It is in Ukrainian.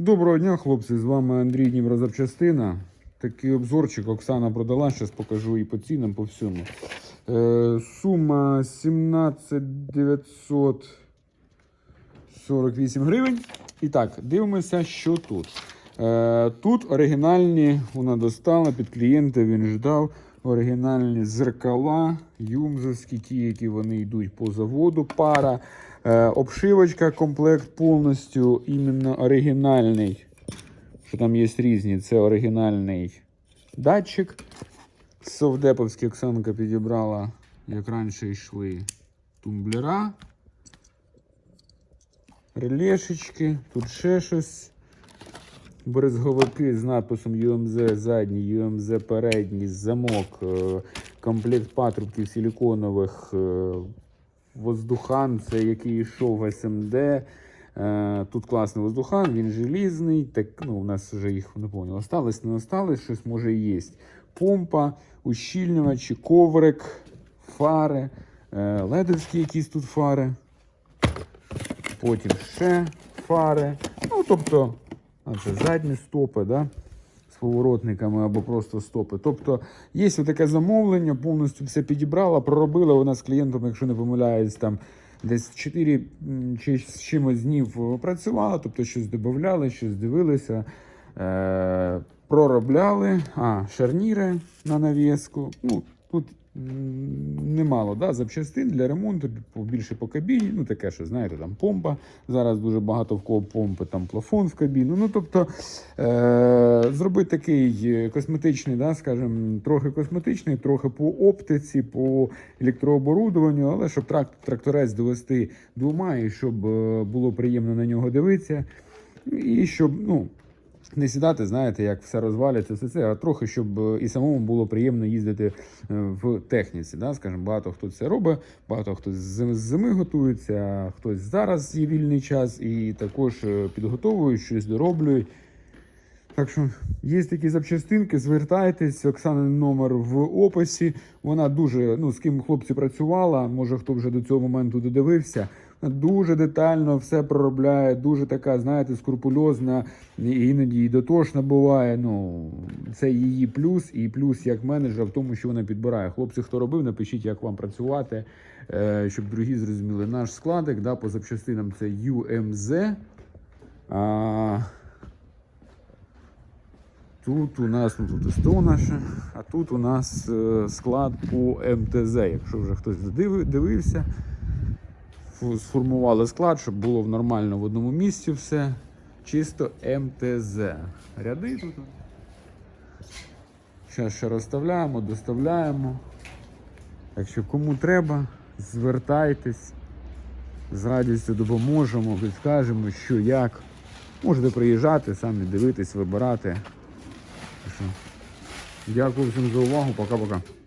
Доброго дня, хлопці! З вами Андрій Дніврозапчастина. Такий обзорчик Оксана продала, зараз покажу і по цінам, по всьому. Е, сума 17 948 гривень. І так, дивимося, що тут. Е, тут оригінальні, вона достала під клієнта, він ждав. Оригінальні зеркала, юмзовські, ті, які вони йдуть по заводу. Пара. Е, обшивочка, комплект повністю іменно оригінальний. Що там є різні, це оригінальний датчик. Совдеповський Оксанка підібрала, як раніше йшли тумблера. Релешечки, тут ще щось. Брезговики з написом UMZ задній, UMZ передній, замок, е, комплект патрубків силіконових, е, воздухан, це який йшов в СМД. Е, Тут класний воздухан, він желізний. Так, ну, у нас вже їх не пам'ятаю, осталось, не осталось, щось може є. Помпа, ущільнювачі, коврик, фари, ледовські якісь тут фари. Потім ще фари. Ну, тобто, а це задні стопи, да? з поворотниками або просто стопи. Тобто є таке замовлення, повністю все підібрала, проробила вона з клієнтом, якщо не помиляюсь, там десь 4 чи з чимось днів працювала, тобто щось додавали, щось дивилися. Е- проробляли. А, шарніри на навіску. Ну, тут немало да, запчастин для ремонту, більше по кабіні. Ну, таке, що знаєте, там помпа. Зараз дуже багато в кого помпи, там плафон в кабіну. Ну, тобто, е- зробити такий е, косметичний, да, скажімо, трохи косметичний, трохи по оптиці, по електрооборудованню, але щоб трак- тракторець довести двома і щоб е, було приємно на нього дивитися. І щоб, ну, не сідати, знаєте, як все розвалюється, все це, а трохи, щоб е, і самому було приємно їздити е, в техніці. Да? Скажімо, багато хто це робить, багато хто з зими- готується, хтось зараз є вільний час і також е, підготовують, щось дороблюють. Так що є такі запчастинки, звертайтесь, Оксанин номер в описі. Вона дуже, ну, з ким хлопці працювала, може хто вже до цього моменту додивився. Дуже детально все проробляє, дуже така, знаєте, скрупульозна, іноді і дотошна буває. Ну, це її плюс, і плюс як менеджер в тому, що вона підбирає. Хлопці, хто робив, напишіть, як вам працювати, е, щоб другі зрозуміли. Наш складик да, по запчастинам це UMZ. А, Тут у нас ну, тут СТО наше, а тут у нас е, склад по МТЗ. Якщо вже хтось дивився, сформували склад, щоб було нормально в одному місці все. Чисто МТЗ. Ряди тут. Зараз ще розставляємо, доставляємо. Так що кому треба, звертайтесь. З радістю допоможемо, підскажемо, що як. Можете приїжджати, самі дивитись, вибирати. Дякую всім за увагу. Пока-пока.